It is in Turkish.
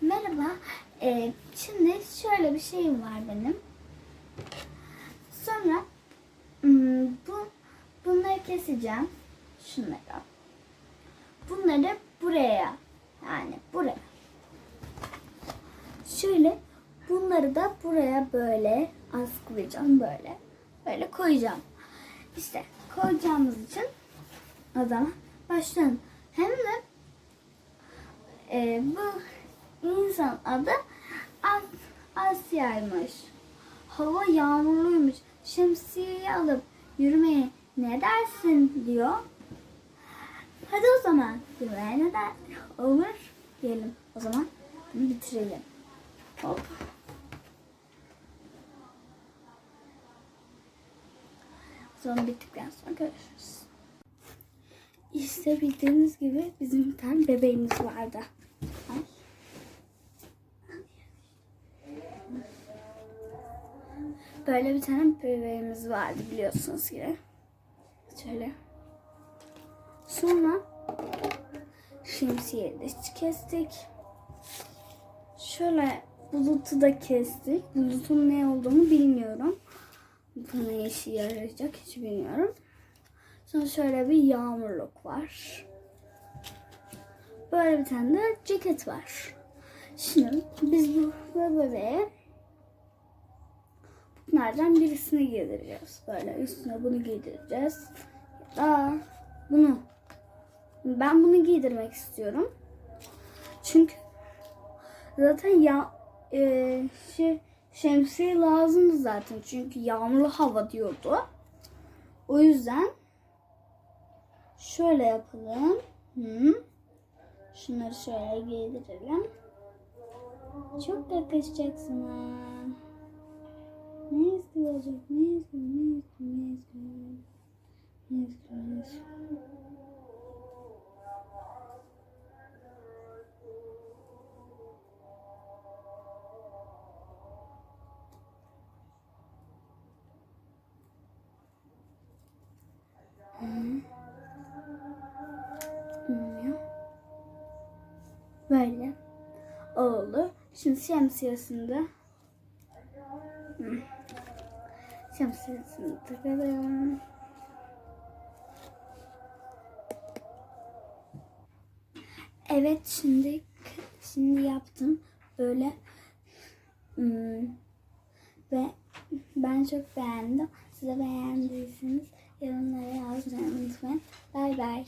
Merhaba. Ee, şimdi şöyle bir şeyim var benim. Sonra hmm, bu bunları keseceğim. Şunları. Bunları buraya yani buraya. Şöyle bunları da buraya böyle askılayacağım böyle. Böyle koyacağım. İşte koyacağımız için o zaman başlayalım. Hem de e, bu insan adı As Asya'ymış. Hava yağmurluymuş. Şemsiyeyi alıp yürümeye ne dersin diyor. Hadi o zaman yürümeye ne der? Olur diyelim. O zaman bitirelim. Hop. Zaman bittikten sonra görüşürüz. İşte bildiğiniz gibi bizim bir tane bebeğimiz vardı. Böyle bir tane bebeğimiz vardı biliyorsunuz ki. Şöyle. Sonra şemsiyeyi de kestik. Şöyle bulutu da kestik. Bulutun ne olduğunu bilmiyorum. Bu ne işe yarayacak hiç bilmiyorum. Sonra şöyle bir yağmurluk var. Böyle bir tane de ceket var. Şimdi biz bu bebeğe bunlardan birisini giydireceğiz. Böyle üstüne bunu giydireceğiz. Ya da bunu. Ben bunu giydirmek istiyorum. Çünkü zaten ya e, şey, şemsiye lazımdı zaten. Çünkü yağmurlu hava diyordu. O yüzden Şöyle yapalım. Hı. Şunları şöyle giydirelim. Çok yakışacaksın istiyor? Ne istiyor? Ne istiyor? Bilmiyorum. Böyle oldu. Şimdi şemsiyesinde Hı. Şemsiyesini takalım. Evet şimdi şimdi yaptım böyle Hmm. ve ben çok beğendim. Size beğendiyseniz yorumlara yazmayı unutmayın. Bay bay.